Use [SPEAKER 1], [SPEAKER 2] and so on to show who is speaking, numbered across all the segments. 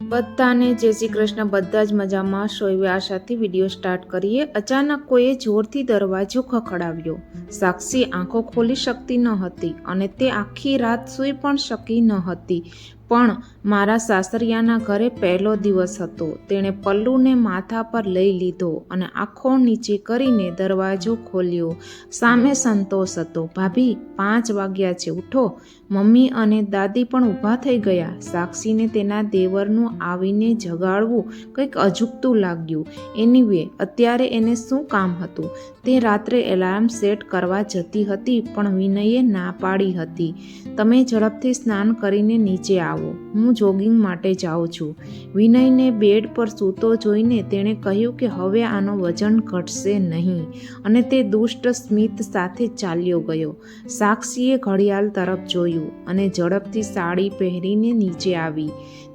[SPEAKER 1] બધાને જય શ્રી કૃષ્ણ. બધા જ મજામાં સોયવે આશાથી વીડિયો સ્ટાર્ટ કરીએ. અચાનક કોઈએ જોરથી દરવાજો ખખડાવ્યો. સાક્ષી આંખો ખોલી શકતી ન હતી અને તે આખી રાત સૂઈ પણ શકી ન હતી. પણ મારા સાસરિયાના ઘરે પહેલો દિવસ હતો. તેણે પલ્લુને માથા પર લઈ લીધો અને આંખો નીચે કરીને દરવાજો ખોલ્યો. સામે સંતોષ હતો. ભાભી, પાંચ વાગ્યા છે. ઉઠો. મમ્મી અને દાદી પણ ઊભા થઈ ગયા. સાક્ષીને તેના દેવરનું આવીને જગાડવું કંઈક અજુકતું લાગ્યું. એનીવે, અત્યારે એને શું કામ હતું? તે રાત્રે એલાર્મ સેટ કરવા જતી હતી, પણ વિનયે ના પાડી હતી. તમે ઝડપથી સ્નાન કરીને નીચે આવો. હું જોગિંગ માટે જાઉં છું. વિનયને બેડ પર સૂતો જોઈને તેણે કહ્યું કે હવે આનો વજન ઘટશે નહીં. અને તે દુષ્ટ સ્મિત સાથે ચાલ્યો ગયો. સાક્ષીએ ઘડિયાળ તરફ જોયું અને ઝડપથી સાડી પહેરીને નીચે આવી.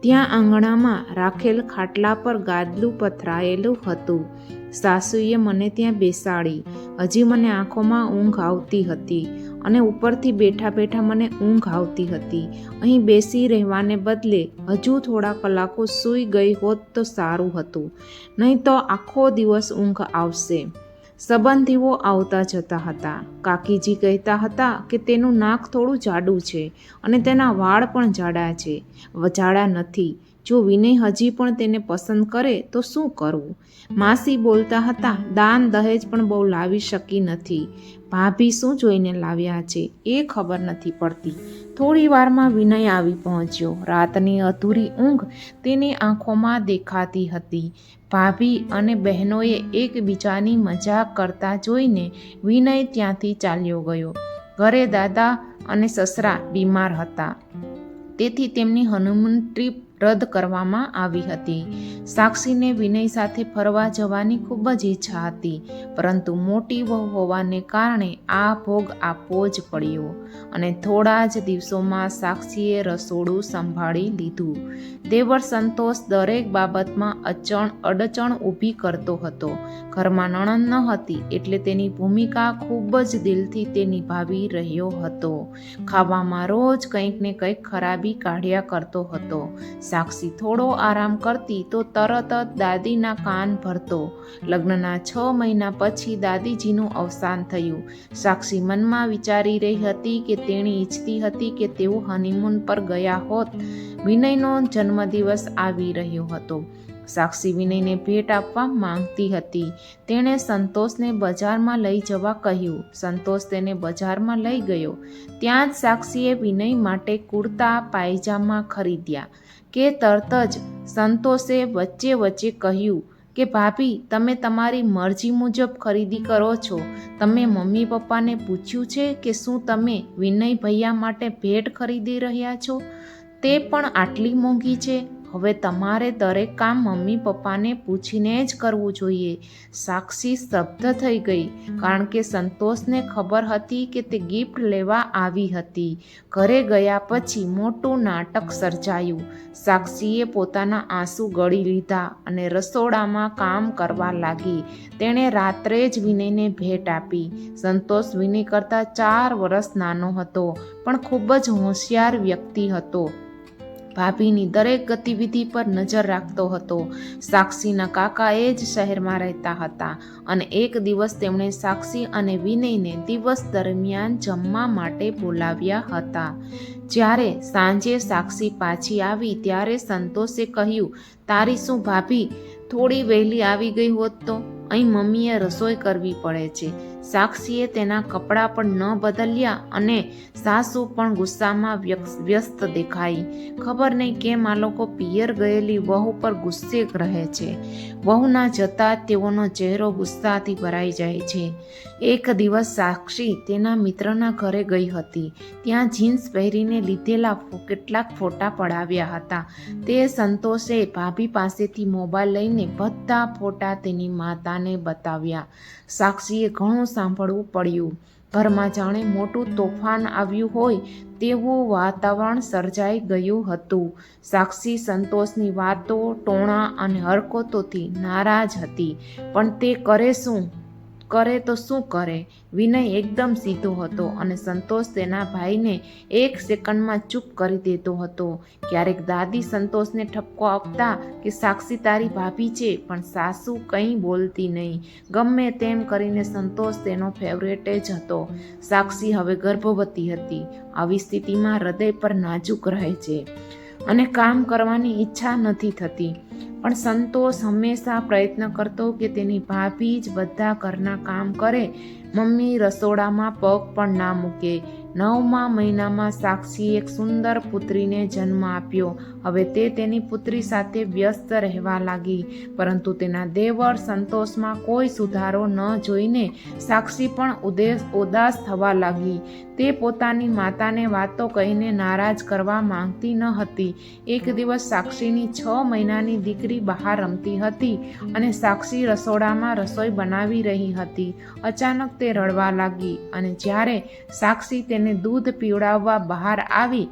[SPEAKER 1] ત્યાં આંગણામાં રાખેલ ખાટલા પર ગાદલું પથરાયેલું હતું. સાસુએ મને ત્યાં બેસાડી. હજી મને આંખોમાં ઊંઘ આવતી હતી. અને ઉપરથી બેઠા બેઠા મને ઊંઘ આવતી હતી. અહીં બેસી રહેવાને બદલે હજુ થોડા કલાકો સૂઈ ગઈ હોત તો સારું હતું. નહીં તો આખો દિવસ ઊંઘ આવશે. સંબંધીઓ આવતા જતા હતા. કાકીજી કહેતા હતા કે તેનું નાક થોડું જાડું છે અને તેના વાળ પણ જાડા છે. જાડા નથી. જો વિનય હજી પણ તેને પસંદ કરે, તો શું કરવું? માસી બોલતા હતા, દાન, દહેજ પણ બહુ લાવી શકી નથી. ભાભી શું જોઈને લાવ્યા છે? એ ખબર નથી પડતી. થોડી વારમાં વિનય આવી પહોંચ્યો. રાતની અધૂરી ઊંઘ તેની આંખોમાં દેખાતી હતી. ભાભી અને બહેનોએ એકબીજાની મજાક કરતા જોઈને વિનય ત્યાંથી ચાલ્યો ગયો. ઘરે દાદા અને સસરા બીમાર હતા. તેથી તેમની હનુમાન ટ્રીપ રદ કરવામાં આવી હતી. સાક્ષીને વિનય સાથે ફરવા જવાની ખૂબ જ ઈચ્છા હતી, પરંતુ મોટી વહુ હોવાને કારણે આ ભોગ આપવો જ પડ્યો અને થોડા જ દિવસોમાં સાક્ષીએ રસોડું સંભાળી લીધું. દેવર સંતોષ દરેક બાબતમાં અચણ અડચણ ઊભી કરતો હતો. ઘરમાં નણંદ ન હતી એટલે તેની ભૂમિકા ખૂબ જ દિલથી તે નિભાવી રહ્યો હતો. ખાવામાં રોજ કંઈક ને કંઈક ખરાબી કાઢ્યા કરતો હતો. સાક્ષી થોડો આરામ કરતી તો તરત જ દાદીના કાન ભરતો. લગ્નના છ મહિના પછી દાદીજીનું અવસાન થયું. સાક્ષી મનમાં વિચારી રહી હતી કે તેણી ઈચ્છતી હતી કે તેઓ હનીમૂન પર ગયા હોત. વિનયનો જન્મદિવસ આવી રહ્યો હતો. સાક્ષી વિનયને ભેટ આપવા માંગતી હતી. તેણે સંતોષને બજારમાં લઈ જવા કહ્યું. સંતોષ તેને બજારમાં લઈ ગયો. ત્યાં જ સાક્ષીએ વિનય માટે કુર્તા, પાયજામા ખરીદ્યા કે તરત જ સંતોષે વચ્ચે વચ્ચે કહ્યું કે, ભાભી, તમે તમારી મરજી મુજબ ખરીદી કરો છો. તમે મમ્મી પપ્પાને પૂછ્યું છે કે શું તમે વિનય ભૈયા માટે ભેટ ખરીદી રહ્યા છો? તે પણ આટલી મોંઘી છે. હવે તમારે દરેક કામ મમ્મી પપ્પાને પૂછીને જ કરવું જોઈએ. સાક્ષી સ્તબ્ધ થઈ ગઈ, કારણ કે સંતોષને ખબર હતી કે તે ગિફ્ટ લેવા આવી હતી. ઘરે ગયા પછી મોટું નાટક સર્જાયું. સાક્ષીએ પોતાના આંસુ ગળી લીધા અને રસોડામાં કામ કરવા લાગી. તેણે રાત્રે જ વિનયને ભેટ આપી. સંતોષ વિનય કરતાં ચાર વર્ષ નાનો હતો, પણ ખૂબ જ હોશિયાર વ્યક્તિ હતો. ભાભીની દરેક ગતિવિધિ પર નજર રાખતો હતો. સાક્ષીના કાકા એ જ શહેરમાં રહેતા હતા અને એક દિવસ તેમણે સાક્ષી અને વિનયને દિવસ દરમિયાન જમવા માટે બોલાવ્યા હતા. જ્યારે સાંજે સાક્ષી પાછી આવી ત્યારે સંતોષે કહ્યું, તારી શું ભાભી થોડી વહેલી આવી ગઈ હોત તો? અહીં મમ્મીએ રસોઈ કરવી પડે છે. સાક્ષીએ તેના કપડાં પણ ન બદલ્યા અને સાસુ પણ ગુસ્સામાં વ્યસ્ત દેખાઈ. ખબર નહીં કેમ આ લોકો પિયર ગયેલી વહુ પર ગુસ્સે રહે છે. વહુના જતા તેઓનો ચહેરો ગુસ્સાથી ભરાઈ જાય છે. એક દિવસ સાક્ષી તેના મિત્રના ઘરે ગઈ હતી. ત્યાં જીન્સ પહેરીને લીધેલા કેટલાક ફોટા પડાવ્યા હતા. તે સંતોષે ભાભી પાસેથી મોબાઈલ લઈને બધા ફોટા તેની માતાને બતાવ્યા. સાક્ષીએ ઘણું સાંભળવું પડ્યું. ઘરમાં જાણે મોટું તોફાન આવ્યું હોય તેવું વાતાવરણ સર્જાઈ ગયું હતું. સાક્ષી સંતોષની વાતો, ટોણા અને હરકતોથી નારાજ હતી. પણ તે કરે શું? કરે તો શું કરે? વિનય એકદમ સીધો હતો અને સંતોષ તેના ભાઈને એક સેકન્ડમાં ચૂપ કરી દેતો હતો. ક્યારેક દાદી સંતોષને ઠપકો આપતા કે, સાક્ષી તારી ભાભી છે, પણ સાસુ કંઈ બોલતી નહીં. ગમે તેમ કરીને સંતોષ તેનો ફેવરેટ જ હતો. સાક્ષી હવે ગર્ભવતી હતી. આવી સ્થિતિમાં હૃદય પર નાજુક રહે છે અને કામ કરવાની ઈચ્છા નથી થતી. પણ સંતોષ હંમેશા પ્રયત્ન કરતો કે તેની ભાભી જ બધા ઘરના કામ કરે મમ્મી રસોડામાં પગ પણ ના મૂકે. નવમા મહિનામાં સાક્ષી એક સુંદર પુત્રીને જન્મ આપ્યો. હવે તે તેની પુત્રી સાથે વ્યસ્ત રહેવા લાગી. પરંતુ તેના દેવર સંતોષમાં કોઈ સુધારો ન જોઈને સાક્ષી પણ ઉદેશ ઉદાસ થવા લાગી. તે પોતાની માતાને વાતો કહીને નારાજ કરવા માંગતી ન હતી. એક દિવસ સાક્ષીની છ મહિનાની દીકરી બહાર રમતી હતી અને સાક્ષી રસોડામાં રસોઈ બનાવી રહી હતી. અચાનક તે રડવા લાગી અને જ્યારે સાક્ષી તેને દૂધ પીવડાવવા બહાર આવી,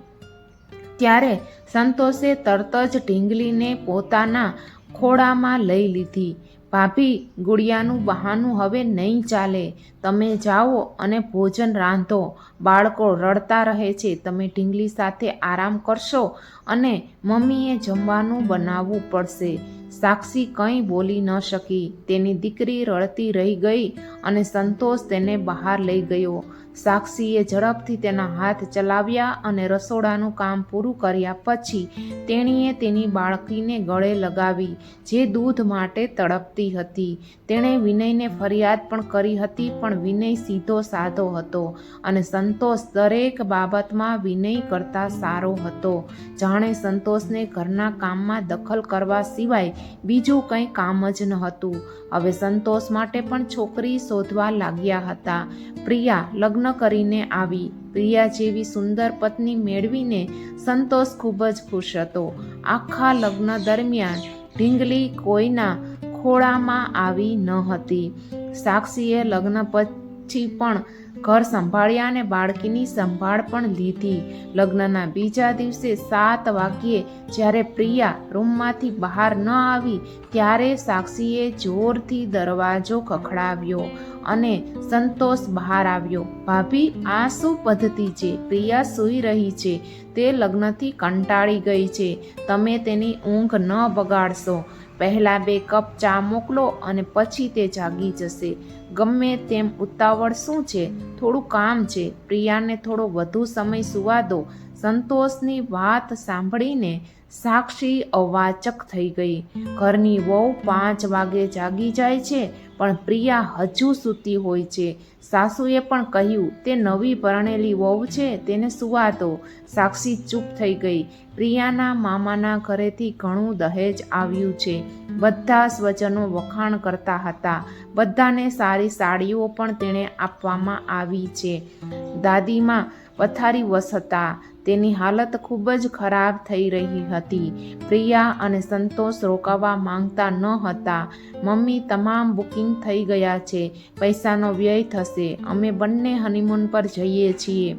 [SPEAKER 1] ત્યારે સંતોષે તરત જ ઢીંગલીને પોતાના ખોળામાં લઈ લીધી. ભાભી, ગુડિયાનું બહાનું હવે નહીં ચાલે. તમે જાઓ અને ભોજન રાંધો. બાળકો રડતા રહે છે. તમે ઢીંગલી સાથે આરામ કરશો અને મમ્મીએ જમવાનું બનાવવું પડશે. સાક્ષી કંઈ બોલી ન શકી. તેની દીકરી રડતી રહી ગઈ અને સંતોષ તેને બહાર લઈ ગયો. સાક્ષીએ ઝડપથી તેના હાથ ચલાવ્યા અને રસોડાનું કામ પૂરું કર્યા પછી તેણીએ તેની બાળકીને ગળે લગાવી, જે દૂધ માટે તડપતી હતી. તેણે વિનયને ફરિયાદ પણ કરી હતી, પણ વિનય સીધો સાધો હતો અને સંતોષ દરેક બાબતમાં વિનય કરતાં સારો હતો. જાણે સંતોષને ઘરના કામમાં દખલ કરવા સિવાય બીજું કંઈ કામ જ ન હતું. હવે સંતોષ માટે પણ છોકરી શોધવા લાગ્યા હતા. પ્રિયા લગ્ન કરીને આવી. પ્રિયા જેવી સુંદર પત્ની મેળવીને સંતોષ ખૂબ જ ખુશ હતો. આખા લગ્ન દરમિયાન ઢીંગલી કોઈના ખોળામાં આવી ન હતી. સાક્ષીએ લગ્ન પછી પણ ઘર સંભાળ્યા અને બાળકીની સંભાળ પણ લીધી. લગ્નના બીજા દિવસે સાત વાગ્યે જ્યારે પ્રિયા રૂમમાંથી બહાર ન આવી, ત્યારે સાક્ષીએ જોરથી દરવાજો ખખડાવ્યો અને સંતોષ બહાર આવ્યો. ભાભી, આ શું પદ્ધતિ છે? પ્રિયા સૂઈ રહી છે. તે લગ્નથી કંટાળી ગઈ છે. તમે તેની ઊંઘ ન બગાડશો. પહેલાં બે કપ ચા મોકલો અને પછી તે જાગી જશે. ગમે તેમ ઉતાવળ શું છે? થોડું કામ છે. પ્રિયાને થોડો વધુ સમય સુવા દો. સંતોષની વાત સાંભળીને સાક્ષી અવાચક થઈ ગઈ. ઘરની વહુ પાંચ વાગે જાગી જાય છે. પણ પ્રિયા હજુ સૂતી હોય છે. સાસુએ પણ કહ્યું, તે નવી પરણેલી વહુ છે, તેને સુવા દો સાક્ષી ચૂપ થઈ ગઈ. પ્રિયાના મામાના ઘરેથી ઘણું દહેજ આવ્યું છે. બધા સ્વજનો વખાણ કરતા હતા. બધાને સારી સાડીઓ પણ તેણે આપવામાં આવી છે. દાદીમાં પથારી વસતા તેની હાલત ખૂબ જ ખરાબ થઈ રહી હતી. પ્રિયા અને સંતોષ રોકાવા માંગતા ન હતા. મમ્મી, તમામ બુકિંગ થઈ ગયા છે. પૈસાનો વ્યય થશે. અમે બંને હનીમૂન પર જઈએ છીએ.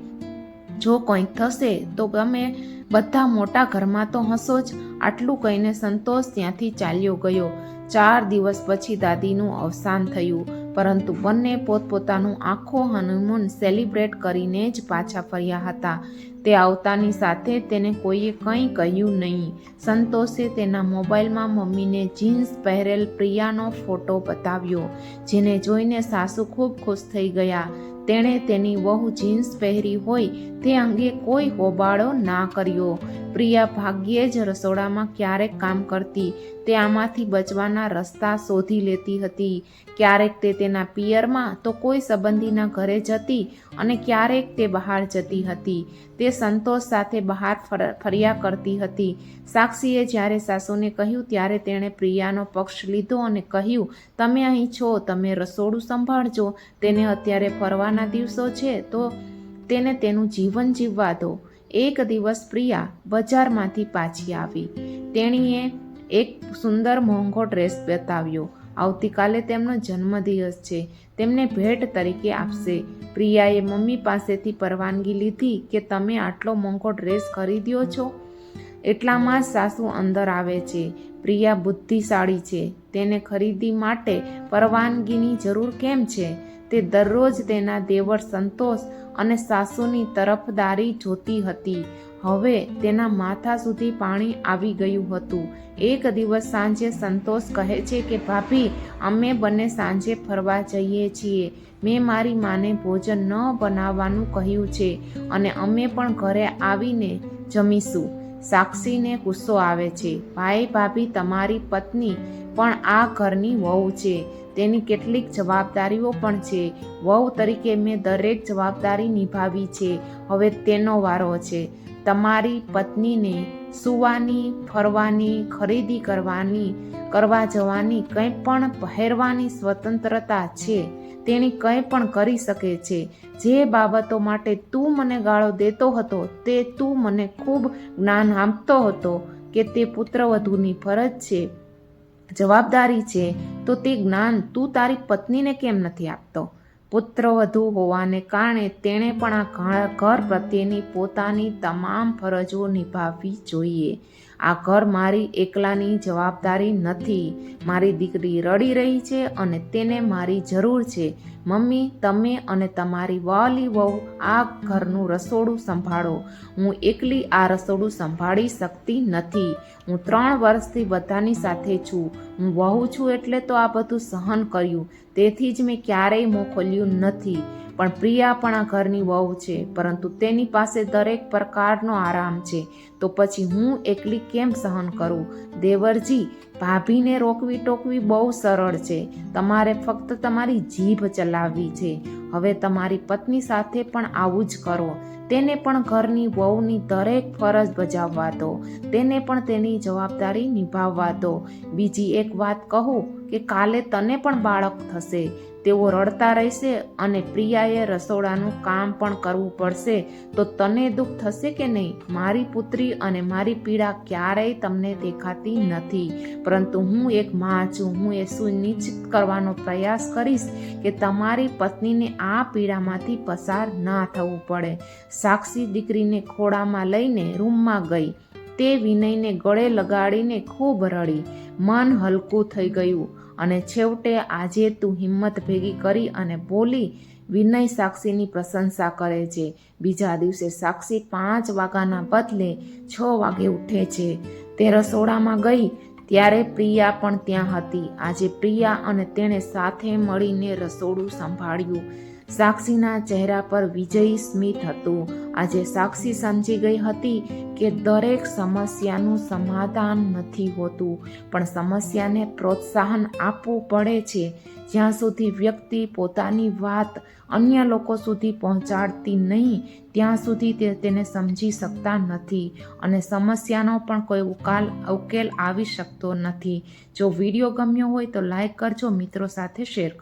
[SPEAKER 1] જો કંઈક થશે, તો તમે બધા મોટા ઘરમાં તો હશો જ. આટલું કહીને સંતોષ ત્યાંથી ચાલ્યો ગયો. ચાર દિવસ પછી દાદીનું અવસાન થયું. પરંતુ બંને પોતપોતાનું આખો હનીમૂન સેલિબ્રેટ કરીને જ પાછા ફર્યા હતા. તે આવતાની સાથે તેને કોઈએ કંઈ કહ્યું નહીં. સંતોષે તેના મોબાઈલમાં મમ્મીને જીન્સ પહેરેલ પ્રિયાનો ફોટો બતાવ્યો, જેને જોઈને સાસુ ખૂબ ખુશ થઈ ગયા. તેણે તેની વહુ જીન્સ પહેરી હોય તે અંગે કોઈ હોબાળો ના કર્યો. પ્રિયા ભાગ્યે જ રસોડામાં ક્યારેક કામ કરતી, તે આમાંથી બચવાના રસ્તા શોધી લેતી હતી. ક્યારેક તે તેના પિયરમાં તો કોઈ સંબંધીના ઘરે જતી અને ક્યારેક તે બહાર જતી હતી. તે સંતોષ સાથે બહાર ફર- ફર્યા કરતી હતી. સાક્ષીએ જ્યારે સાસુને કહ્યું, ત્યારે તેણે પ્રિયાનો પક્ષ લીધો અને કહ્યું, તમે અહીં છો, તમે રસોડું સંભાળજો. તેને અત્યારે ફરવાના દિવસો છે, તો તેને તેનું જીવન જીવવા દો. એક દિવસ પ્રિયા બજારમાંથી પાછી આવી. તેણીએ એક સુંદર મોંઘો ડ્રેસ બતાવ્યો. આવતીકાલે તેમનો જન્મદિવસ છે. તેમને ભેટ તરીકે આપશે. પ્રિયાએ મમ્મી પાસેથી પરવાનગી લીધી કે, તમે આટલો મોંઘો ડ્રેસ ખરીદ્યો છો? એટલામાં જ સાસુ અંદર આવે છે. પ્રિયા બુદ્ધિશાળી છે. તેને ખરીદી માટે પરવાનગીની જરૂર કેમ છે? તે દરરોજ તેના દેવર સંતોષ અને સાસુની તરફદારી જોતી હતી. હવે તેના માથા સુધી પાણી આવી ગયું હતું. એક દિવસ સાંજે સંતોષ કહે છે કે, ભાભી, અમે બંને સાંજે ફરવા જઈએ છીએ. મેં મારી માને ભોજન ન બનાવવાનું કહ્યું છે અને અમે પણ ઘરે આવીને જમીશું. સાક્ષીને ગુસ્સો આવે છે. ભાઈ, ભાભી, તમારી પત્ની પણ આ ઘરની વહુ છે. તેની કેટલીક જવાબદારીઓ પણ છે. વહુ તરીકે મેં દરેક જવાબદારી નિભાવી છે. હવે તેનો વારો છે. તમારી પત્નીને સૂવાની, ફરવાની, ખરીદી કરવાની, કરવા જવાની કંઈ પણ પહેરવાની સ્વતંત્રતા છે. તેણી કંઈ પણ કરી શકે છે. જે બાબતો માટે તું મને ગાળો દેતો હતો, તે તું મને ખૂબ જ્ઞાન આપતો હતો કે તે પુત્રવધુની ફરજ છે, જવાબદારી છે, તો તે જ્ઞાન તું તારી પત્નીને કેમ નથી આપતો? પુત્રવધુ હોવાને કારણે તેણે પણ આ ઘર પ્રત્યેની પોતાની તમામ ફરજો નિભાવવી જોઈએ. આ ઘર મારી એકલાની જવાબદારી નથી. મારી દીકરી રડી રહી છે અને તેને મારી જરૂર છે. મમ્મી, તમે અને તમારી વાલી વહુ આ ઘરનું રસોડું સંભાળો. હું એકલી આ રસોડું સંભાળી શકતી નથી. હું ત્રણ વર્ષથી બધાની સાથે છું. હું વહુ છું એટલે તો આ બધું સહન કર્યું. તેથી જ મેં ક્યારેય મોં ખોલ્યું નથી. પણ પ્રિયા પણ આ ઘરની વહુ છે, પરંતુ તેની પાસે દરેક પ્રકારનો આરામ છે. તો પછી હું એકલી કેમ સહન કરું? દેવરજી, ભાભીને રોકવી ટોકવી બહુ સરળ છે. તમારે ફક્ત તમારી જીભ ચલાવવી છે. હવે તમારી પત્ની સાથે પણ આવું જ કરો. તેને પણ ઘરની વહુની દરેક ફરજ બજાવવા દો. તેને પણ તેની જવાબદારી નિભાવવા દો. બીજી એક વાત કહું કે કાલે તને પણ બાળક થશે. તેઓ રડતા રહેશે અને પ્રિયાએ રસોડાનું કામ પણ કરવું પડશે. તો તને દુઃખ થશે કે નહીં? મારી પુત્રી અને મારી પીડા ક્યારેય તમને દેખાતી નથી. પરંતુ હું એક માં છું. હું એ સુનિશ્ચિત કરવાનો પ્રયાસ કરીશ કે તમારી પત્નીને આ પીડામાંથી પસાર ના થવું પડે. સાક્ષી દીકરીને ખોળામાં લઈને રૂમમાં ગઈ. તે વિનયને ગળે લગાડીને ખૂબ રડી. મન હલકું થઈ ગયું. અને છેવટે આજે તું હિંમત ભેગી કરી અને બોલી, વિનય સાક્ષીની પ્રશંસા કરે છે. બીજા દિવસે સાક્ષી પાંચ વાગ્યાના બદલે છ વાગે ઉઠે છે. તે રસોડામાં ગઈ, ત્યારે પ્રિયા પણ ત્યાં હતી. આજે પ્રિયા અને તેણે સાથે મળીને રસોડું સંભાળ્યું. સાક્ષીના ચહેરા પર વિજયી સ્મિત હતું. આજે સાક્ષી સમજી ગઈ હતી કે દરેક સમસ્યાનું સમાધાન નથી હોતું, પણ સમસ્યાને પ્રોત્સાહન આપવું પડે છે. જ્યાં સુધી વ્યક્તિ પોતાની વાત અન્ય લોકો સુધી પહોંચાડતી નહીં, ત્યાં સુધી તે તેને સમજી શકતા નથી અને સમસ્યાનો પણ કોઈ ઉકાલ, ઉકેલ આવી શકતો નથી. જો વીડિયો ગમ્યો હોય તો લાઈક કરજો, મિત્રો સાથે શેર કરજો.